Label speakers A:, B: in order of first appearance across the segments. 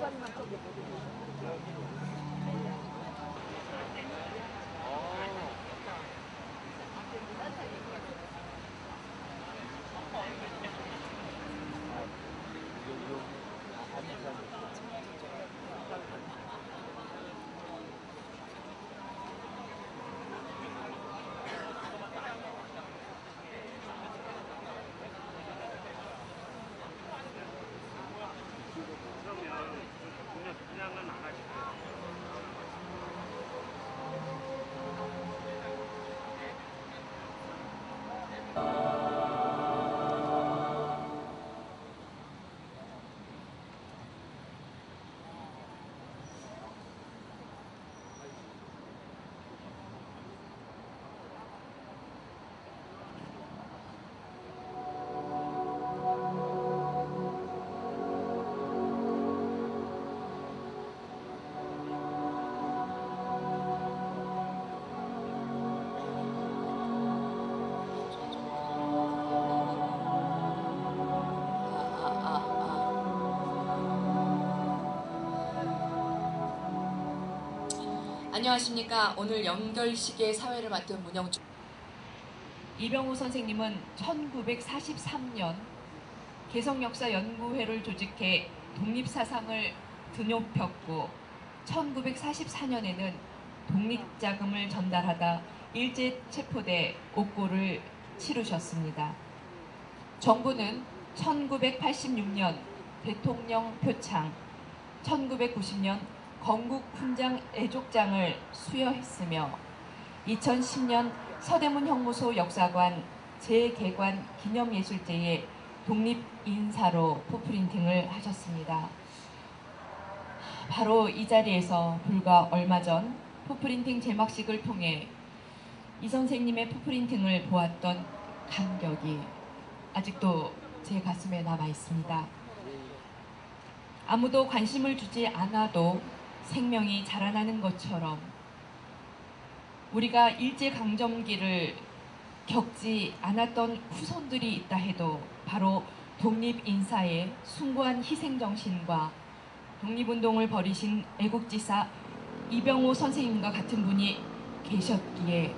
A: Thank you. 안녕하십니까. 오늘 연결식의 사회를 맡은 문영주. 이병우 선생님은 1943년 개성역사연구회를 조직해 독립사상을 드높였고 1944년에는 독립자금을 전달하다 일제 체포돼 옥고를 치르셨습니다. 정부는 1986년 대통령 표창, 1990년 건국 훈장 애족장을 수여했으며 2010년 서대문 형무소 역사관 재개관 기념예술제의 독립인사로 포프린팅을 하셨습니다. 바로 이 자리에서 불과 얼마 전 포프린팅 제막식을 통해 이 선생님의 포프린팅을 보았던 감격이 아직도 제 가슴에 남아 있습니다. 아무도 관심을 주지 않아도 생명이 자라나는 것처럼 우리가 일제강점기를 겪지 않았던 후손들이 있다 해도 바로 독립인사의 숭고한 희생정신과 독립운동을 벌이신 애국지사 이병호 선생님과 같은 분이 계셨기에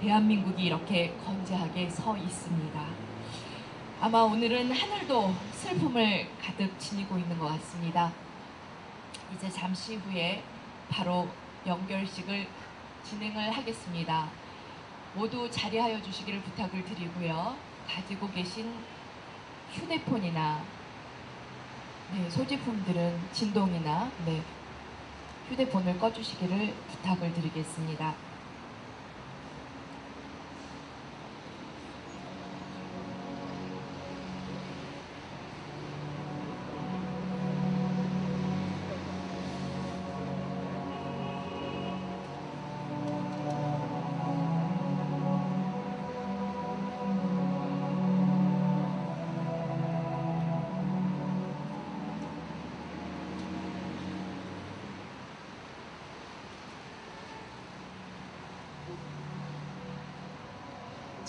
A: 대한민국이 이렇게 건재하게 서 있습니다. 아마 오늘은 하늘도 슬픔을 가득 지니고 있는 것 같습니다. 이제 잠시 후에 바로 연결식을 진행을 하겠습니다. 모두 자리하여 주시기를 부탁을 드리고요. 가지고 계신 휴대폰이나 네, 소지품들은 진동이나 네, 휴대폰을 꺼주시기를 부탁을 드리겠습니다.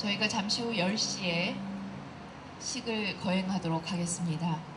A: 저희가 잠시 후 10시에 식을 거행하도록 하겠습니다.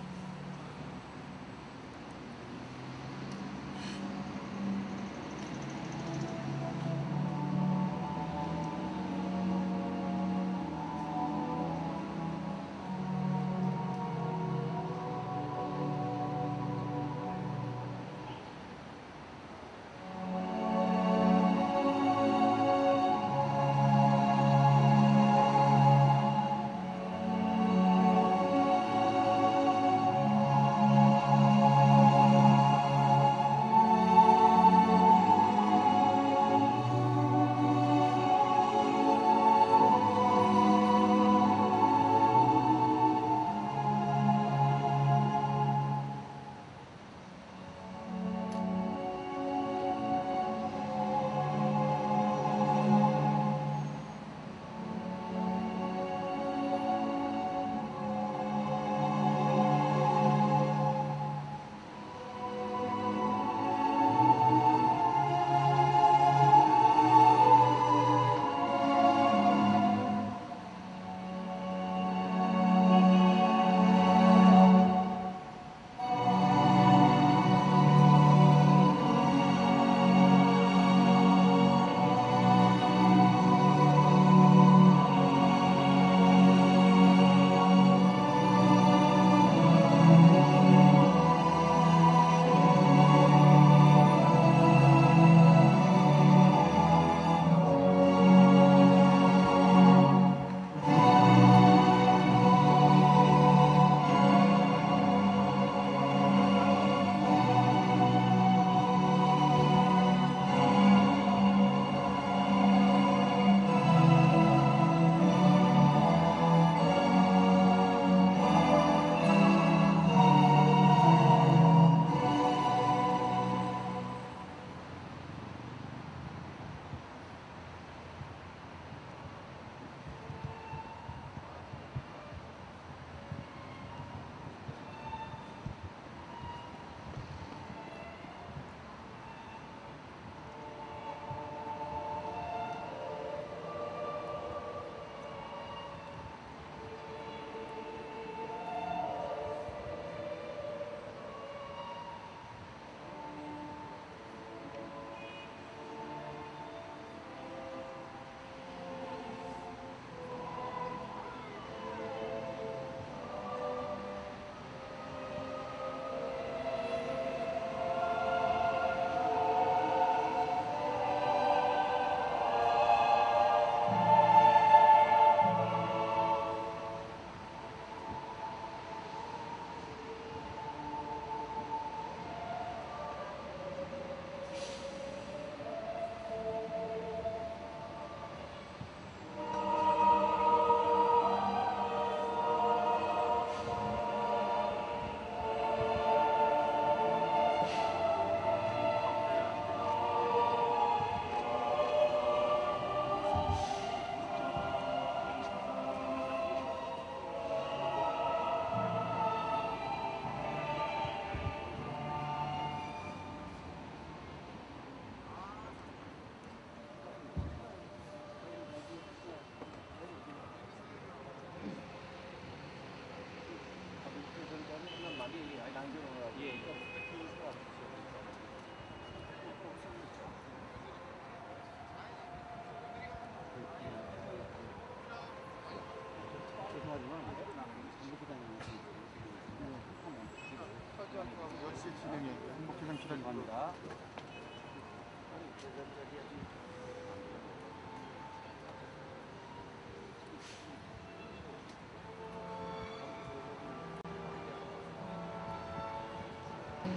B: 열시 진행에 행복회장 기다리고 갑니다.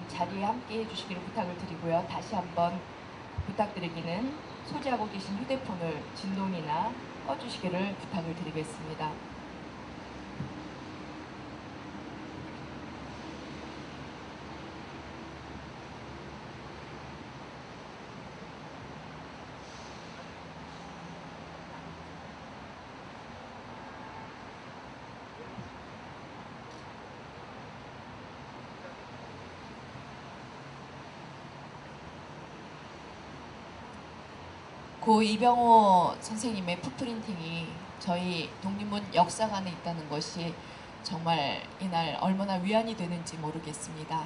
A: 자리에 함께 해주시기를 부탁을 드리고요. 다시 한번 부탁드리기는 소지하고 계신 휴대폰을 진동이나 꺼주시기를 부탁을 드리겠습니다. 고 이병호 선생님의 푸프린팅이 저희 독립문 역사관에 있다는 것이 정말 이날 얼마나 위안이 되는지 모르겠습니다.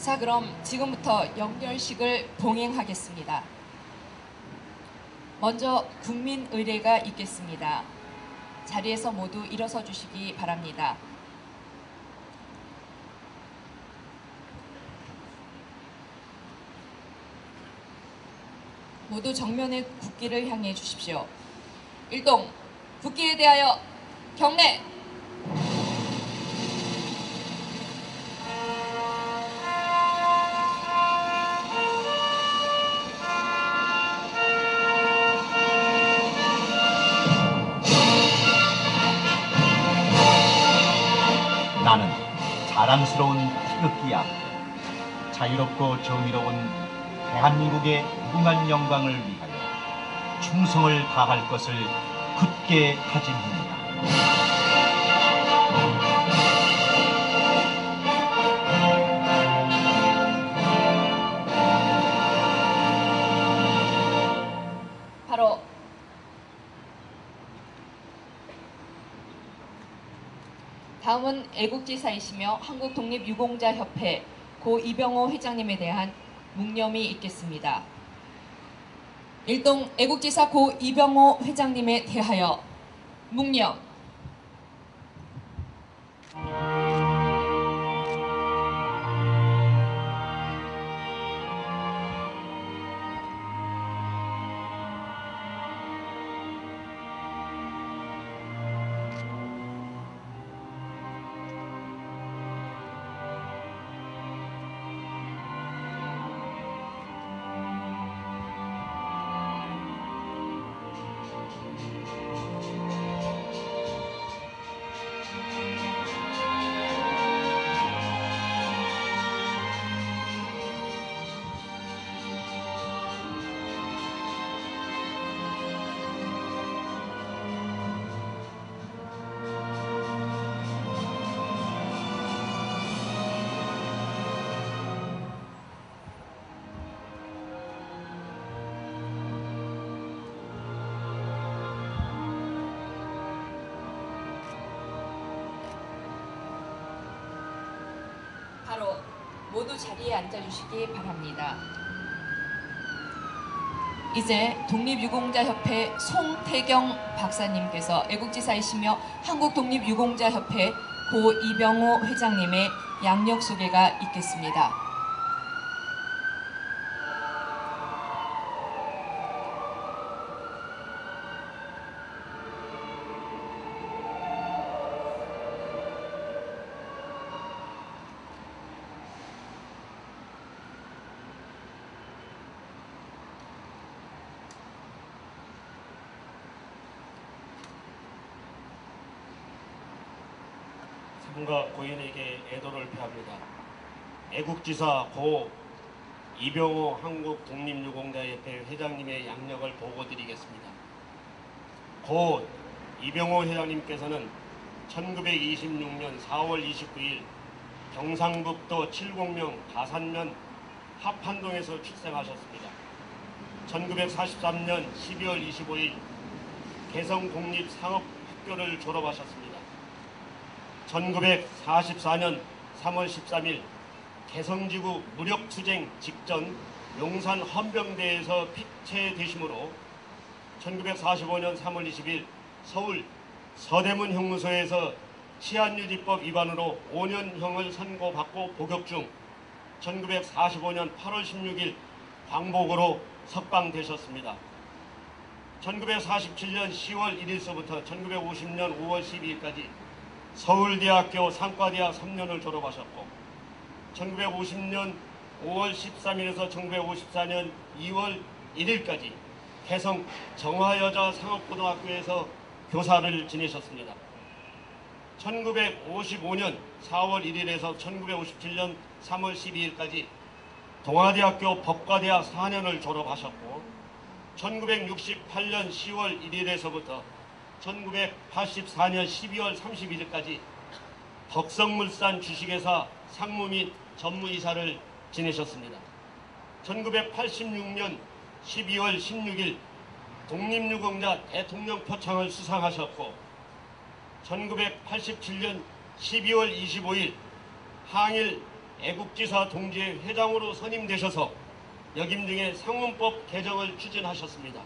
A: 자, 그럼 지금부터 연결식을 봉행하겠습니다. 먼저 국민의례가 있겠습니다. 자리에서 모두 일어서 주시기 바랍니다. 모두 정면의 국기를 향해 주십시오. 일동 국기에 대하여 경례!
C: 자랑스러운 태극기야. 자유롭고 정의로운 대한민국의 무궁한 영광을 위하여 충성을 다할 것을 굳게 다짐합니다.
A: 다음은 애국지사이시며 한국 독립유공자협회 고 이병호 회장님에 대한 묵념이 있겠습니다. 일동 애국지사 고 이병호 회장님에 대하여 묵념 모두 자리에 앉아주시기 바랍니다. 이제 독립유공자협회 송태경 박사님께서 애국지사이시며 한국독립유공자협회 고 이병호 회장님의 양력 소개가 있겠습니다.
D: 삼가 고인에게 애도를 표합니다. 애국지사 고 이병호 한국독립유공자협회 회장님의 양력을 보고드리겠습니다. 고 이병호 회장님께서는 1926년 4월 29일 경상북도 칠곡령 가산면 합한동에서 출생하셨습니다. 1943년 12월 25일 개성공립상업학교를 졸업하셨습니다. 1944년 3월 13일 개성지구 무력투쟁 직전 용산 헌병대에서 피체되심으로 1945년 3월 20일 서울 서대문 형무소에서 치안유지법 위반으로 5년형을 선고받고 복역 중 1945년 8월 16일 광복으로 석방되셨습니다. 1947년 10월 1일서부터 1950년 5월 12일까지 서울대학교 상과대학 3년을 졸업하셨고 1950년 5월 13일에서 1954년 2월 1일까지 개성 정화여자 상업고등학교에서 교사를 지내셨습니다. 1955년 4월 1일에서 1957년 3월 12일까지 동아대학교 법과대학 4년을 졸업하셨고 1968년 10월 1일에서부터 1984년 12월 31일까지 덕성물산 주식회사 상무 및 전무이사를 지내셨습니다. 1986년 12월 16일 독립유공자 대통령 표창을 수상하셨고 1987년 12월 25일 항일 애국지사 동지회 회장으로 선임되셔서 역임 중에 상문법 개정을 추진하셨습니다.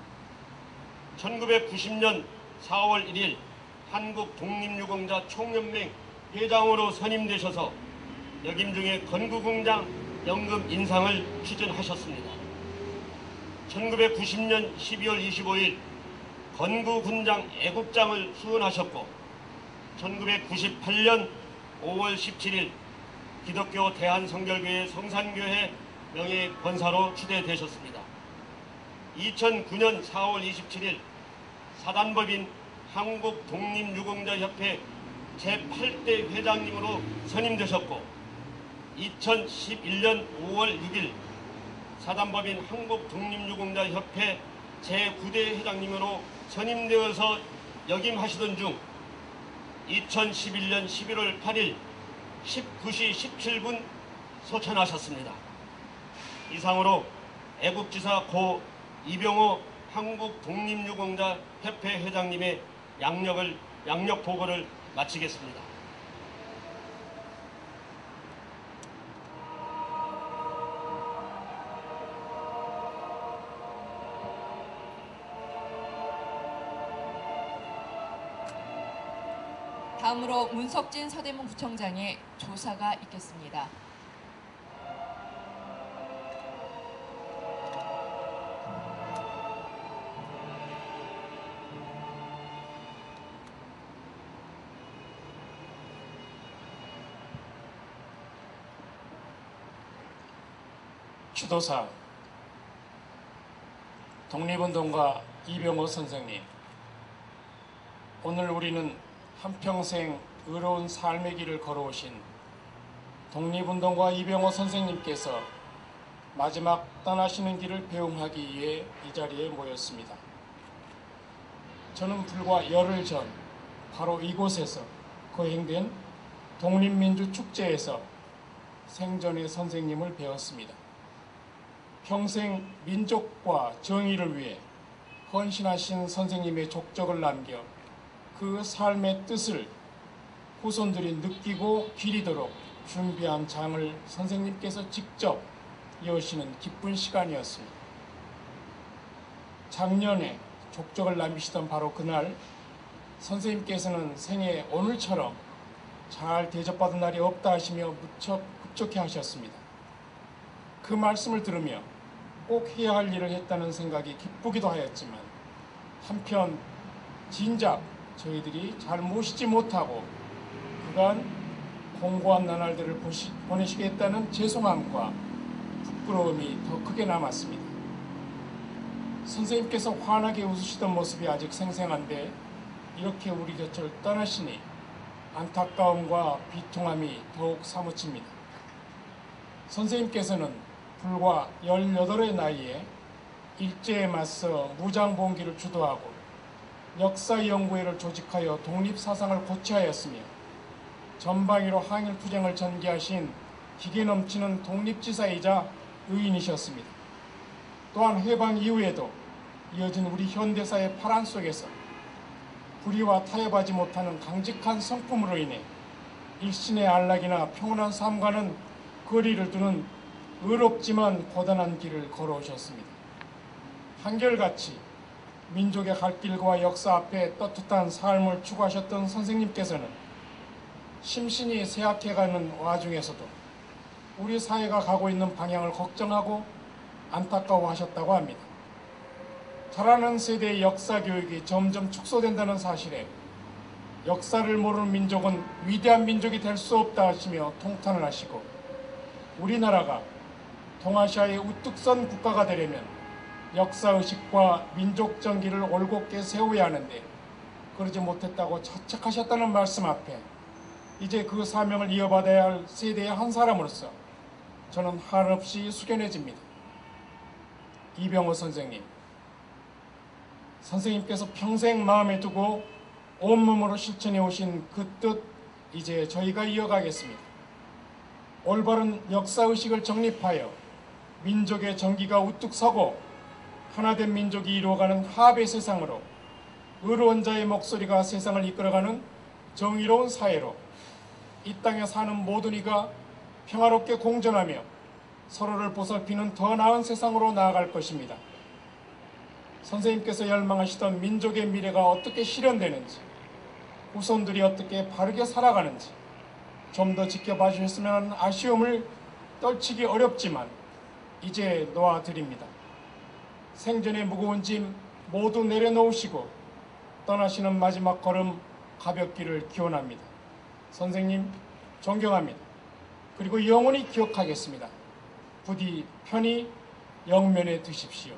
D: 1990년 4월 1일 한국 독립유공자 총연맹 회장으로 선임되셔서 역임 중에 건구공장 연금 인상을 추진하셨습니다. 1990년 12월 25일 건구군장 애국장을 수훈하셨고 1998년 5월 17일 기독교 대한성결교회 성산교회 명예 권사로 추대되셨습니다. 2009년 4월 27일 사단법인 한국 독립유공자협회 제8대 회장님으로 선임되셨고 2011년 5월 6일 사단법인 한국독립유공자협회 제9대 회장님으로 선임되어서 역임하시던 중 2011년 11월 8일 19시 17분 소천하셨습니다. 이상으로 애국지사 고 이병호 한국 독립유공자 협회 회장님의 양력을 양력 보고를 마치겠습니다.
A: 다음으로 문석진 서대문 구청장의 조사가 있겠습니다.
E: 도사 독립운동가 이병호 선생님 오늘 우리는 한평생 의로운 삶의 길을 걸어오신 독립운동가 이병호 선생님께서 마지막 떠나시는 길을 배웅하기 위해 이 자리에 모였습니다. 저는 불과 열흘 전 바로 이곳에서 거행된 독립민주축제에서 생전의 선생님을 배웠습니다. 평생 민족과 정의를 위해 헌신하신 선생님의 족적을 남겨 그 삶의 뜻을 후손들이 느끼고 기리도록 준비한 장을 선생님께서 직접 이어시는 기쁜 시간이었습니다. 작년에 족적을 남기시던 바로 그날 선생님께서는 생애 오늘처럼 잘 대접받은 날이 없다 하시며 무척 급족해 하셨습니다. 그 말씀을 들으며 꼭 해야 할 일을 했다는 생각이 기쁘기도 하였지만 한편 진작 저희들이 잘 모시지 못하고 그간 공고한 나날들을 보시, 보내시겠다는 죄송함과 부끄러움이 더 크게 남았습니다. 선생님께서 환하게 웃으시던 모습이 아직 생생한데 이렇게 우리 곁을 떠나시니 안타까움과 비통함이 더욱 사무칩니다. 선생님께서는 불과 18의 나이에 일제에 맞서 무장봉기를 주도하고 역사연구회를 조직하여 독립사상을 고취하였으며 전방위로 항일투쟁을 전개하신 기계 넘치는 독립지사이자 의인이셨습니다. 또한 해방 이후에도 이어진 우리 현대사의 파란 속에서 불의와 타협하지 못하는 강직한 성품으로 인해 일신의 안락이나 평온한 삶과는 거리를 두는 의롭지만 고단한 길을 걸어오셨습니다. 한결같이 민족의 갈 길과 역사 앞에 떳떳한 삶을 추구하셨던 선생님께서는 심신이 쇠약해가는 와중에서도 우리 사회가 가고 있는 방향을 걱정하고 안타까워하셨다고 합니다. 자라는 세대의 역사 교육이 점점 축소된다는 사실에 역사를 모르는 민족은 위대한 민족이 될 수 없다 하시며 통탄을 하시고 우리나라가 동아시아의 우뚝 선 국가가 되려면 역사의식과 민족 정기를 올곧게 세워야 하는데 그러지 못했다고 자책하셨다는 말씀 앞에 이제 그 사명을 이어받아야 할 세대의 한 사람으로서 저는 한없이 숙연해집니다. 이병호 선생님, 선생님께서 평생 마음에 두고 온몸으로 실천해 오신 그 뜻 이제 저희가 이어가겠습니다. 올바른 역사의식을 정립하여 민족의 정기가 우뚝 서고 하나된 민족이 이루어가는 합의 세상으로 의로운 자의 목소리가 세상을 이끌어가는 정의로운 사회로 이 땅에 사는 모든 이가 평화롭게 공존하며 서로를 보살피는 더 나은 세상으로 나아갈 것입니다. 선생님께서 열망하시던 민족의 미래가 어떻게 실현되는지, 후손들이 어떻게 바르게 살아가는지 좀 더 지켜봐 주셨으면 아쉬움을 떨치기 어렵지만 이제 놓아드립니다. 생전의 무거운 짐 모두 내려놓으시고 떠나시는 마지막 걸음 가볍기를 기원합니다. 선생님 존경합니다. 그리고 영원히 기억하겠습니다. 부디 편히 영면에 드십시오.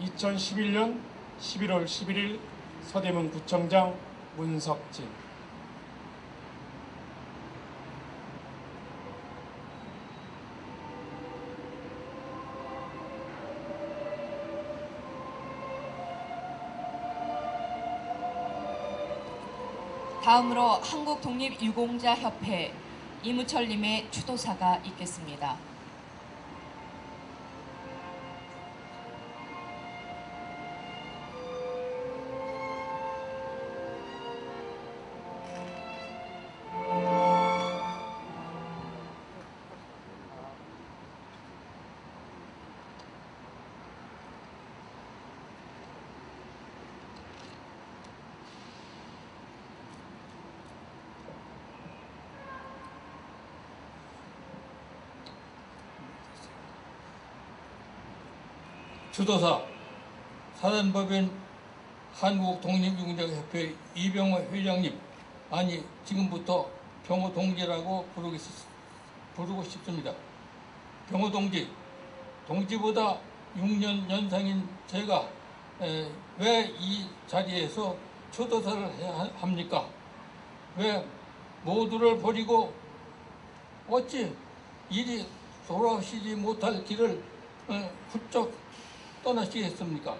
E: 2011년 11월 11일 서대문 구청장 문석진
A: 다음으로 한국독립유공자협회 이무철님의 추도사가 있겠습니다.
F: 주도사 사단법인 한국독립유공자협회 이병호 회장님 아니 지금부터 병호 동지라고 부르고 싶습니다. 병호 동지 동지보다 6년 연상인 제가 왜 이 자리에서 추도사를 해야 합니까? 왜 모두를 버리고 어찌 일이 돌아오시지 못할 길을 어, 훌쩍 떠나시겠습니까?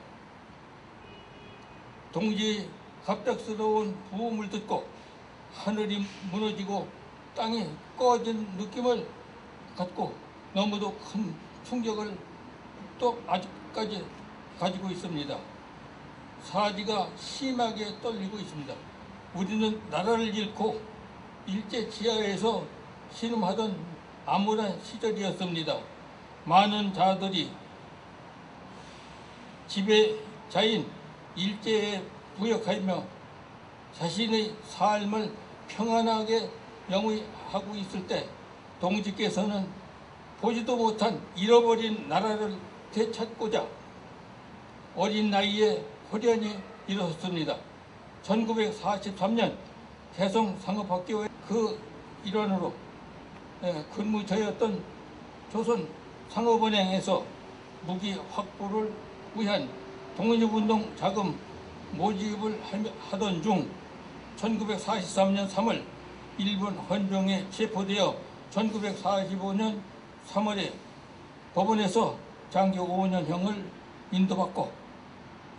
F: 동지 갑작스러운 부음을 듣고 하늘이 무너지고 땅이 꺼진 느낌을 갖고 너무도 큰 충격을 또 아직까지 가지고 있습니다. 사지가 심하게 떨리고 있습니다. 우리는 나라를 잃고 일제 지하에서 신음하던 암울한 시절이었습니다. 많은 자들이 지배자인 일제에 부역하며 자신의 삶을 평안하게 영위하고 있을 때 동지께서는 보지도 못한 잃어버린 나라를 되찾고자 어린 나이에 호련히 일어섰습니다. 1943년 대성 상업학교의 그 일원으로 예, 근무자였던 조선 상업은행에서 무기 확보를 위한 독립운동 자금 모집을 하던 중 1943년 3월 일본 헌병에 체포되어 1945년 3월에 법원에서 장기 5년형을 인도받고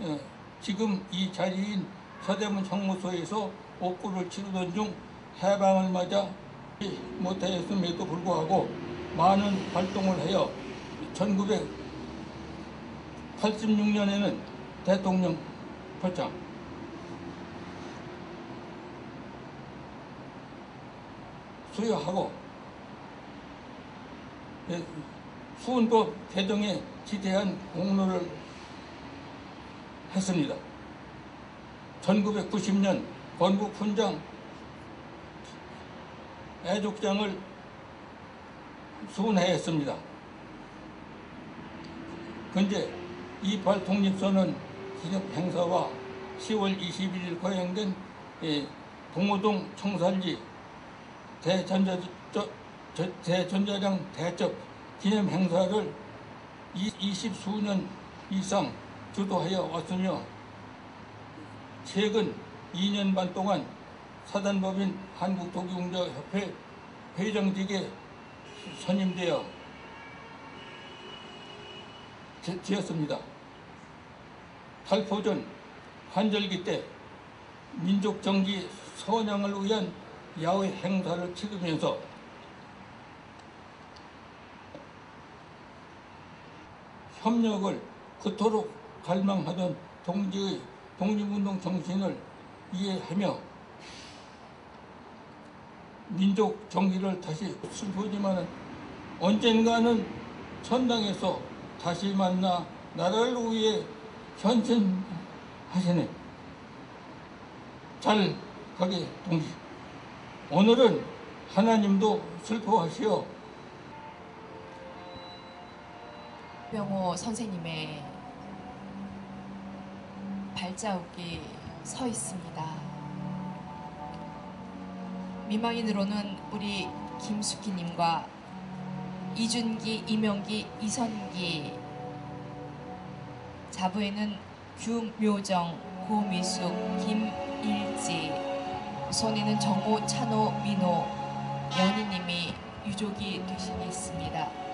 F: 예, 지금 이 자리인 서대문 정무소에서 옥구를 치르던 중 해방을 맞아 못하였음에도 불구하고 많은 활동을 하여 1986년에는 대통령 표창 수여하고 예, 수은법 개정에 지대한 공로를 했습니다. 1990년 건국 훈장 애족장을 수은하였습니다. 근데 이팔 독립선언 기념 행사와 10월 21일 거행된 이 동호동 청산리 대전자, 저, 저, 대전자장 대첩 기념 행사를 20 수년 이상 주도하여 왔으며 최근 2년 반 동안 사단법인 한국도기공자협회 회장직에 선임되어 제- 되었습니다. 탈포전 환절기 때 민족 정기 선양을 위한 야외 행사를 치르면서 협력을 그토록 갈망하던 동지의 독립운동 정신을 이해하며 민족 정기를 다시 슬프지만 언젠가는 천당에서 다시 만나 나라를 위해 헌신하시네. 잘 가게 동지. 오늘은 하나님도 슬퍼하시어
A: 병호 선생님의 발자국이 서 있습니다. 미망인으로는 우리 김숙희님과 이준기, 이명기, 이선기 자부에는 규묘정, 고미숙, 김일지 손에는 정호, 찬호, 민호 연희님이 유족이 되시겠습니다.